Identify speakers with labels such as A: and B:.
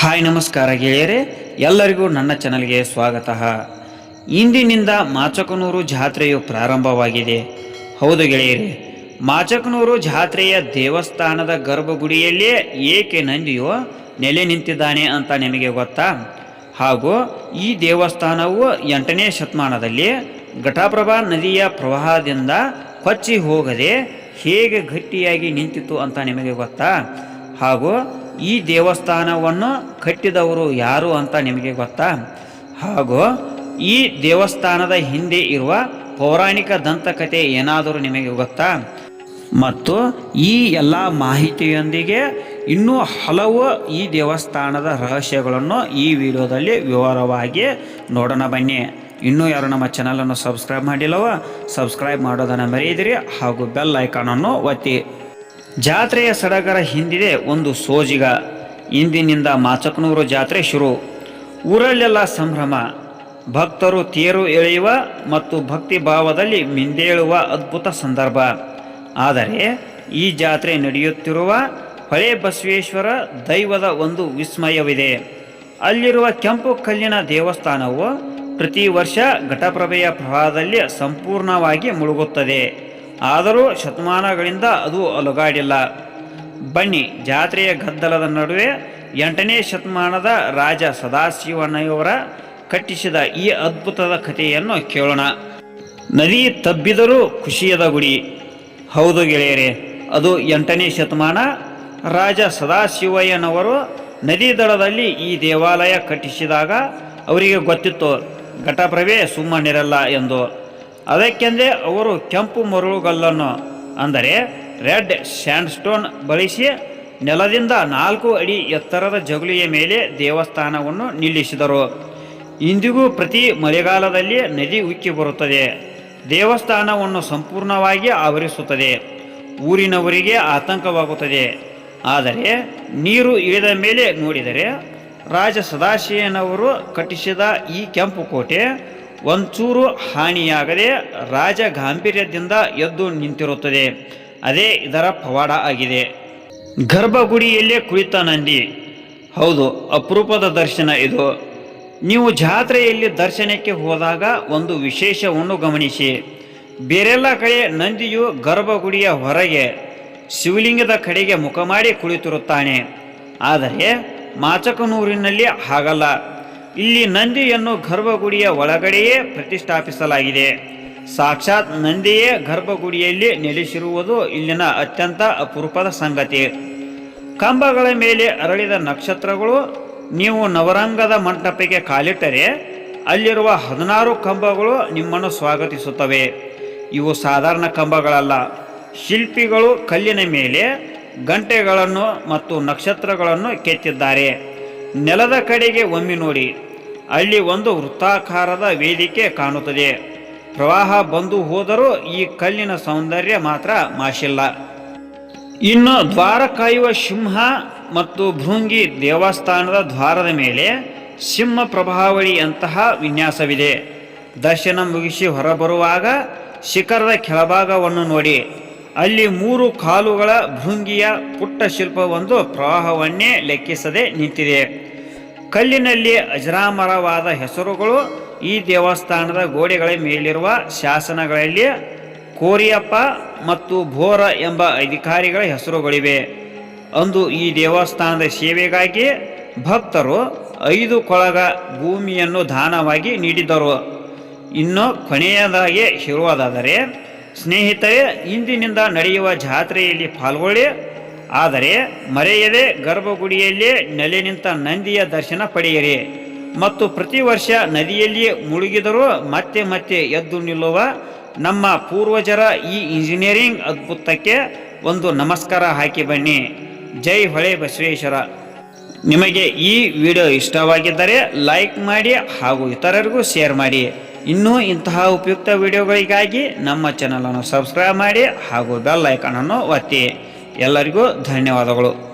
A: Hi ನಮಸ್ಕಾರ ಗೆಳೆಯರೆ, ಎಲ್ಲರಿಗೂ ನನ್ನ ಚಾನಲ್ಗೆ ಸ್ವಾಗತ. ಇಂದಿನಿಂದ ಮಾಚಕನೂರು ಜಾತ್ರೆಯು ಪ್ರಾರಂಭವಾಗಿದೆ. ಹೌದು ಗೆಳೆಯರೆ, ಮಾಚಕನೂರು ಜಾತ್ರೆಯ ದೇವಸ್ಥಾನದ ಗರ್ಭಗುಡಿಯಲ್ಲೇ ಏಕೆ ನಂದಿಯು ನೆಲೆ ನಿಂತಿದ್ದಾನೆ ಅಂತ ನಿಮಗೆ ಗೊತ್ತಾ? ಹಾಗೂ ಈ ದೇವಸ್ಥಾನವು ಎಂಟನೇ ಶತಮಾನದಲ್ಲಿ ಘಟಪ್ರಭಾ ನದಿಯ ಪ್ರವಾಹದಿಂದ ಕೊಚ್ಚಿ ಹೋಗದೆ ಹೇಗೆ ಗಟ್ಟಿಯಾಗಿ ನಿಂತಿತ್ತು ಅಂತ ನಿಮಗೆ ಗೊತ್ತಾ? ಹಾಗೂ ಈ ದೇವಸ್ಥಾನವನ್ನು ಕಟ್ಟಿದವರು ಯಾರು ಅಂತ ನಿಮಗೆ ಗೊತ್ತಾ? ಹಾಗೂ ಈ ದೇವಸ್ಥಾನದ ಹಿಂದೆ ಇರುವ ಪೌರಾಣಿಕ ದಂತಕಥೆ ಏನಾದರೂ ನಿಮಗೆ ಗೊತ್ತಾ? ಮತ್ತು ಈ ಎಲ್ಲ ಮಾಹಿತಿಯೊಂದಿಗೆ ಇನ್ನೂ ಹಲವು ಈ ದೇವಸ್ಥಾನದ ರಹಸ್ಯಗಳನ್ನು ಈ ವಿಡಿಯೋದಲ್ಲಿ ವಿವರವಾಗಿ ನೋಡೋಣ ಬನ್ನಿ. ಇನ್ನೂ ಯಾರು ನಮ್ಮ ಚಾನಲನ್ನು ಸಬ್ಸ್ಕ್ರೈಬ್ ಮಾಡಿಲ್ಲವೋ, ಸಬ್ಸ್ಕ್ರೈಬ್ ಮಾಡೋದನ್ನು ಮರೆಯದಿರಿ ಹಾಗೂ ಬೆಲ್ ಐಕಾನನ್ನು ಒತ್ತಿ. ಜಾತ್ರೆಯ ಸಡಗರ ಹಿಂದಿದೆ ಒಂದು ಸೋಜಿಗ. ಇಂದಿನಿಂದ ಮಾಚಕನೂರು ಜಾತ್ರೆ ಶುರು. ಊರಲ್ಲೆಲ್ಲ ಸಂಭ್ರಮ. ಭಕ್ತರು ತೇರು ಎಳೆಯುವ ಮತ್ತು ಭಕ್ತಿ ಭಾವದಲ್ಲಿ ಮಿಂದೇಳುವ ಅದ್ಭುತ ಸಂದರ್ಭ. ಆದರೆ ಈ ಜಾತ್ರೆ ನಡೆಯುತ್ತಿರುವ ಹೊಳೆ ಬಸವೇಶ್ವರ ದೈವದ ಒಂದು ವಿಸ್ಮಯವಿದೆ. ಅಲ್ಲಿರುವ ಕೆಂಪು ಕಲ್ಲಿನ ದೇವಸ್ಥಾನವು ಪ್ರತಿ ವರ್ಷ ಘಟಪ್ರಭೆಯ ಪ್ರವಾಹದಲ್ಲಿ ಸಂಪೂರ್ಣವಾಗಿ ಮುಳುಗುತ್ತದೆ. ಆದರೂ ಶತಮಾನಗಳಿಂದ ಅದು ಅಲುಗಾಡಿಲ್ಲ. ಬನ್ನಿ, ಜಾತ್ರೆಯ ಗದ್ದಲದ ನಡುವೆ ಎಂಟನೇ ಶತಮಾನದ ರಾಜ ಸದಾಶಿವನಯವರ ಕಟ್ಟಿಸಿದ ಈ ಅದ್ಭುತದ ಕಥೆಯನ್ನು ಕೇಳೋಣ. ನದಿ ತಬ್ಬಿದರೂ ಖುಷಿಯದ ಗುಡಿ. ಹೌದು ಗೆಳೆಯರೆ, ಅದು ಎಂಟನೇ ಶತಮಾನ. ರಾಜ ಸದಾಶಿವಯ್ಯನವರು ನದಿ ದಡದಲ್ಲಿ ಈ ದೇವಾಲಯ ಕಟ್ಟಿಸಿದಾಗ ಅವರಿಗೆ ಗೊತ್ತಿತ್ತು, ಘಟಪ್ರಭೆ ಸುಮ್ಮನಿರಲ್ಲ ಎಂದು. ಅದಕ್ಕೆಂದೇ ಅವರು ಕೆಂಪು ಮರಳುಗಲ್ಲನ್ನು ಅಂದರೆ ರೆಡ್ ಸ್ಯಾಂಡ್ಸ್ಟೋನ್ ಬಳಸಿ ನೆಲದಿಂದ ನಾಲ್ಕು ಅಡಿ ಎತ್ತರದ ಜಗುಲಿಯ ಮೇಲೆ ದೇವಸ್ಥಾನವನ್ನು ನಿಲ್ಲಿಸಿದರು. ಇಂದಿಗೂ ಪ್ರತಿ ಮಳೆಗಾಲದಲ್ಲಿ ನದಿ ಉಕ್ಕಿ ಬರುತ್ತದೆ. ದೇವಸ್ಥಾನವನ್ನು ಸಂಪೂರ್ಣವಾಗಿ ಆವರಿಸುತ್ತದೆ. ಊರಿನವರಿಗೆ ಆತಂಕವಾಗುತ್ತದೆ. ಆದರೆ ನೀರು ಇಳಿದ ಮೇಲೆ ನೋಡಿದರೆ ರಾಜ ಸದಾಶಿವನವರು ಕಟ್ಟಿಸಿದ ಈ ಕೆಂಪು ಕೋಟೆ ಒಂಚೂರು ಹಾನಿಯಾಗದೆ ರಾಜ ಗಾಂಭೀರ್ಯದಿಂದ ಎದ್ದು ನಿಂತಿರುತ್ತದೆ. ಅದೇ ಇದರ ಪವಾಡ ಆಗಿದೆ. ಗರ್ಭಗುಡಿಯಲ್ಲೇ ಕುಳಿತ ನಂದಿ, ಹೌದು, ಅಪರೂಪದ ದರ್ಶನ ಇದು. ನೀವು ಜಾತ್ರೆಯಲ್ಲಿ ದರ್ಶನಕ್ಕೆ ಹೋದಾಗ ಒಂದು ವಿಶೇಷವನ್ನು ಗಮನಿಸಿ. ಬೇರೆಲ್ಲ ಕಡೆ ನಂದಿಯು ಗರ್ಭಗುಡಿಯ ಹೊರಗೆ, ಶಿವಲಿಂಗದ ಕಡೆಗೆ ಮುಖ ಮಾಡಿ ಕುಳಿತಿರುತ್ತಾನೆ. ಆದರೆ ಮಾಚಕನೂರಿನಲ್ಲಿ ಹಾಗಲ್ಲ. ಇಲ್ಲಿ ನಂದಿಯನ್ನು ಗರ್ಭಗುಡಿಯ ಒಳಗಡೆಯೇ ಪ್ರತಿಷ್ಠಾಪಿಸಲಾಗಿದೆ. ಸಾಕ್ಷಾತ್ ನಂದಿಯೇ ಗರ್ಭಗುಡಿಯಲ್ಲಿ ನೆಲೆಸಿರುವುದು ಇಲ್ಲಿನ ಅತ್ಯಂತ ಅಪರೂಪದ ಸಂಗತಿ. ಕಂಬಗಳ ಮೇಲೆ ಅರಳಿದ ನಕ್ಷತ್ರಗಳು ನೀವು ನವರಂಗದ ಮಂಟಪಕ್ಕೆ ಕಾಲಿಟ್ಟರೆ ಅಲ್ಲಿರುವ ಹದಿನಾರು ಕಂಬಗಳು ನಿಮ್ಮನ್ನು ಸ್ವಾಗತಿಸುತ್ತವೆ. ಇವು ಸಾಧಾರಣ ಕಂಬಗಳಲ್ಲ. ಶಿಲ್ಪಿಗಳು ಕಲ್ಲಿನ ಮೇಲೆ ಗಂಟೆಗಳನ್ನು ಮತ್ತು ನಕ್ಷತ್ರಗಳನ್ನು ಕೆತ್ತಿದ್ದಾರೆ. ನೆಲದ ಕಡೆಗೆ ಒಮ್ಮೆ ನೋಡಿ, ಅಲ್ಲಿ ಒಂದು ವೃತ್ತಾಕಾರದ ವೇದಿಕೆ ಕಾಣುತ್ತದೆ. ಪ್ರವಾಹ ಬಂದು ಹೋದರೂ ಈ ಕಲ್ಲಿನ ಸೌಂದರ್ಯ ಮಾತ್ರ ಮಾಶಿಲ್ಲ. ಇನ್ನು ದ್ವಾರ ಕಾಯುವ ಸಿಂಹ ಮತ್ತು ಭೃಂಗಿ ದೇವಸ್ಥಾನದ ದ್ವಾರದ ಮೇಲೆ ಸಿಂಹ ಪ್ರಭಾವಳಿಯಂತಹ ವಿನ್ಯಾಸವಿದೆ. ದರ್ಶನ ಮುಗಿಸಿ ಹೊರಬರುವಾಗ ಶಿಖರದ ಕೆಳಭಾಗವನ್ನು ನೋಡಿ, ಅಲ್ಲಿ ಮೂರು ಕಾಲುಗಳ ಭೃಂಗಿಯ ಪುಟ್ಟ ಶಿಲ್ಪವೊಂದು ಪ್ರವಾಹವನ್ನೇ ಲೆಕ್ಕಿಸದೆ ನಿಂತಿದೆ. ಕಲ್ಲಿನಲ್ಲಿ ಅಜರಾಮರವಾದ ಹೆಸರುಗಳು ಈ ದೇವಸ್ಥಾನದ ಗೋಡೆಗಳ ಮೇಲಿರುವ ಶಾಸನಗಳಲ್ಲಿ ಕೋರಿಯಪ್ಪ ಮತ್ತು ಭೋರ ಎಂಬ ಅಧಿಕಾರಿಗಳ ಹೆಸರುಗಳಿವೆ. ಅಂದು ಈ ದೇವಸ್ಥಾನದ ಸೇವೆಗಾಗಿ ಭಕ್ತರು ಐದು ಕೊಳಗ ಭೂಮಿಯನ್ನು ದಾನವಾಗಿ ನೀಡಿದರು. ಇನ್ನು ಕೊನೆಯದಾಗಿ ಹೇಳುವುದಾದರೆ, ಸ್ನೇಹಿತರೆ, ಇಂದಿನಿಂದ ನಡೆಯುವ ಜಾತ್ರೆಯಲ್ಲಿ ಪಾಲ್ಗೊಳ್ಳಿ. ಆದರೆ ಮರೆಯದೆ ಗರ್ಭಗುಡಿಯಲ್ಲೇ ನೆಲೆ ನಿಂತ ನಂದಿಯ ದರ್ಶನ ಪಡೆಯಿರಿ. ಮತ್ತು ಪ್ರತಿ ವರ್ಷ ನದಿಯಲ್ಲಿ ಮುಳುಗಿದರೂ ಮತ್ತೆ ಮತ್ತೆ ಎದ್ದು ನಿಲ್ಲುವ ನಮ್ಮ ಪೂರ್ವಜರ ಈ ಇಂಜಿನಿಯರಿಂಗ್ ಅದ್ಭುತಕ್ಕೆ ಒಂದು ನಮಸ್ಕಾರ ಹಾಕಿ ಬನ್ನಿ. ಜೈ ಹೊಳೆ ಬಸವೇಶ್ವರ. ನಿಮಗೆ ಈ ವಿಡಿಯೋ ಇಷ್ಟವಾಗಿದ್ದರೆ ಲೈಕ್ ಮಾಡಿ ಹಾಗೂ ಇತರರಿಗೂ ಶೇರ್ ಮಾಡಿ. ಇನ್ನೂ ಇಂತಹ ಉಪಯುಕ್ತ ವಿಡಿಯೋಗಳಿಗಾಗಿ ನಮ್ಮ ಚಾನಲನ್ನು ಸಬ್ಸ್ಕ್ರೈಬ್ ಮಾಡಿ ಹಾಗೂ ಬೆಲ್ ಐಕಾನನ್ನು ಒತ್ತಿ. ಎಲ್ಲರಿಗೂ ಧನ್ಯವಾದಗಳು